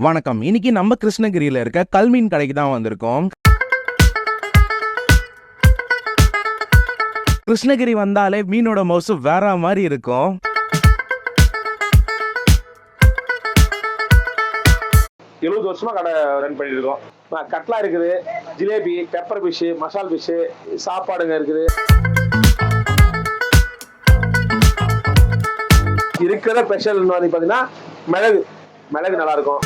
வணக்கம். இன்னைக்கு நம்ம கிருஷ்ணகிரியில இருக்க கல்மீன் கடைக்கு தான் வந்திருக்கோம். கிருஷ்ணகிரி வந்தாலே மீனோட மவுசு வேற மாதிரி இருக்கும். எழுபது வருஷமா கடை ரன் பண்ணிட்டு இருக்கோம் கட்லா இருக்குது ஜிலேபி பெப்பர் ஃபிஷ் மசால் ஃபிஷ் சாப்பாடுங்க இருக்குது. இருக்கிற ஸ்பெஷல் வந்து பாத்தீங்கன்னா மிளகு. மிளகு நல்லா இருக்கும்.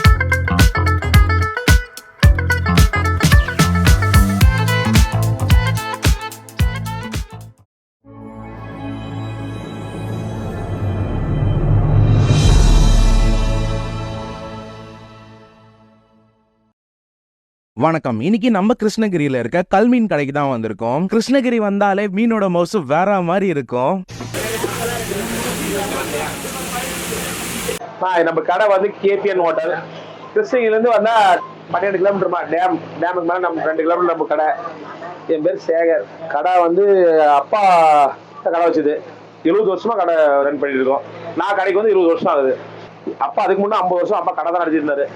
வணக்கம். இன்னைக்கு நம்ம கிருஷ்ணகிரியில இருக்க கல்மீன் கடைக்கு தான் வந்திருக்கோம். கிருஷ்ணகிரி வந்தாலே மீனோட மவுசு வேற மாதிரி இருக்கும். ஆ, நம்ம கடை வந்து கேபிஎன் ஹோட்டல். கிருஷ்ணகிரிலேருந்து வந்தா பன்னெண்டு கிலோமீட்டர்மா டேம் டேமுக்கு மேலே நம்ம ரெண்டு கிலோமீட்டர் நம்ம கடை. என் பேர் சேகர். கடை வந்து அப்பா கடை வச்சுது. இருபது வருஷமா கடை ரன் பண்ணிட்டு இருக்கோம். நான் கடைக்கு வந்து இருபது வருஷம் ஆகுது. அப்பா அதுக்கு முன்னே ஐம்பது வருஷம் அப்பா கடை தான் நடத்திருந்தாரு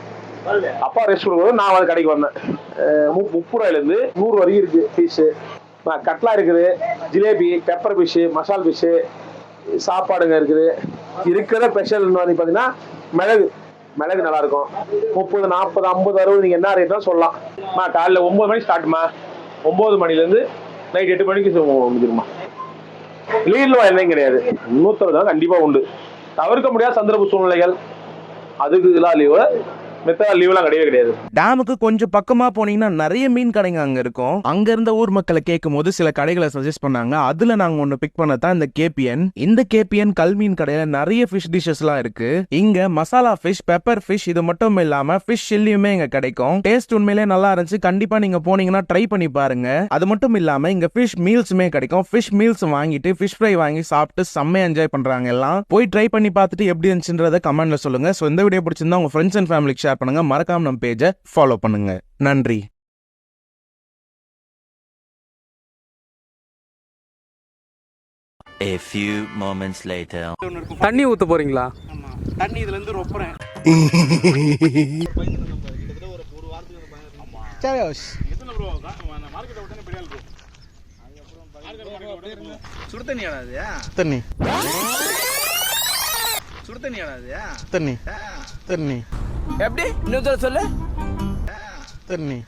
அப்பா ரெஸ்ட் கொடுக்கும்போது நான் வந்து கடைக்கு வந்தேன். முப்பது ரூபாயிலேருந்து நூறு வரைக்கும் இருக்கு ஃபீஸு கட்லா இருக்குது ஜிலேபி பெப்பர் ஃபிஷ்ஷு மசால் ஃபிஷ்ஷு சாப்பாடுங்க இருக்குது. இருக்கிற ஸ்பெஷல் வந்து பார்த்தீங்கன்னா மிளகு. மிளகு நல்லா இருக்கும் முப்பது நாற்பது ஐம்பது அறுபது நீங்கள் என்ன ரேட்னா சொல்லலாம். மா காலைல ஒம்பது மணிக்கு ஸ்டார்ட்மா ஒம்பது மணிலேருந்து நைட் எட்டு மணிக்கு முடிஞ்சிருமா? லீவ்ல எதுவும் கிடையாது. நூற்றறுபது தான் கண்டிப்பாக உண்டு. தவிர்க்க முடியாத சந்தர்ப்ப சூழ்நிலைகள். அதுக்கு இதெல்லாம் லீவு மித்த லீவ்லாம் கிடையவே கிடையாது. டேமுக்கு கொஞ்சம் பக்கமா போனீங்கன்னா நிறைய மீன் கடைங்க அங்க இருக்கும். அங்க இருந்த ஊர் மக்களை கேட்கும் போது சில கடைகளை சஜஸ்ட் பண்ணாங்க. அதுல நாங்க ஒன்னு பிக் பண்ணதான் இந்த கேபிஎன் இந்த கேபிஎன் கல் மீன் கடையில நிறைய ஃபிஷ் டிஷஸ் எல்லாம் இருக்கு. இங்க மசாலா ஃபிஷ் பெப்பர் ஃபிஷ் இது மட்டும் இல்லாம ஃபிஷ் சில்லியுமே இங்க கிடைக்கும். டேஸ்ட் உண்மையிலே நல்லா இருந்துச்சு. கண்டிப்பா நீங்க போனீங்கன்னா ட்ரை பண்ணி பாருங்க. அது மட்டும் இல்லாம இங்க ஃபிஷ் மீல்ஸுமே கிடைக்கும். ஃபிஷ் மீல்ஸ் வாங்கிட்டு ஃபிஷ் ஃப்ரை வாங்கி சாப்பிட்டு செம்மையா என்ஜாய் பண்றாங்க எல்லாம். போய் ட்ரை பண்ணி பார்த்துட்டு எப்படி இருந்துச்சுன்றத கமெண்ட்ல சொல்லுங்க. ஸோ இந்த வீடியோ பிடிச்சிருந்தா உங்க ஃப்ரெண்ட்ஸ் அண்ட் ஃபேமிலிக்கு ஷேர் பண்ணுங்க. மறக்காம நம்ம பேஜை ஃபாலோ பண்ணுங்க. நன்றி. A few moments later. தண்ணி ஊத்த போறீங்களா? தண்ணி இதுல இருந்து ரொப்புறேன் சுடு தண்ணி. ஆடாது தண்ணி சுடு தண்ணி ஆடாது தண்ணி. தண்ணி. எப்படி? இன்னொரு சொல்லு. தண்ணி.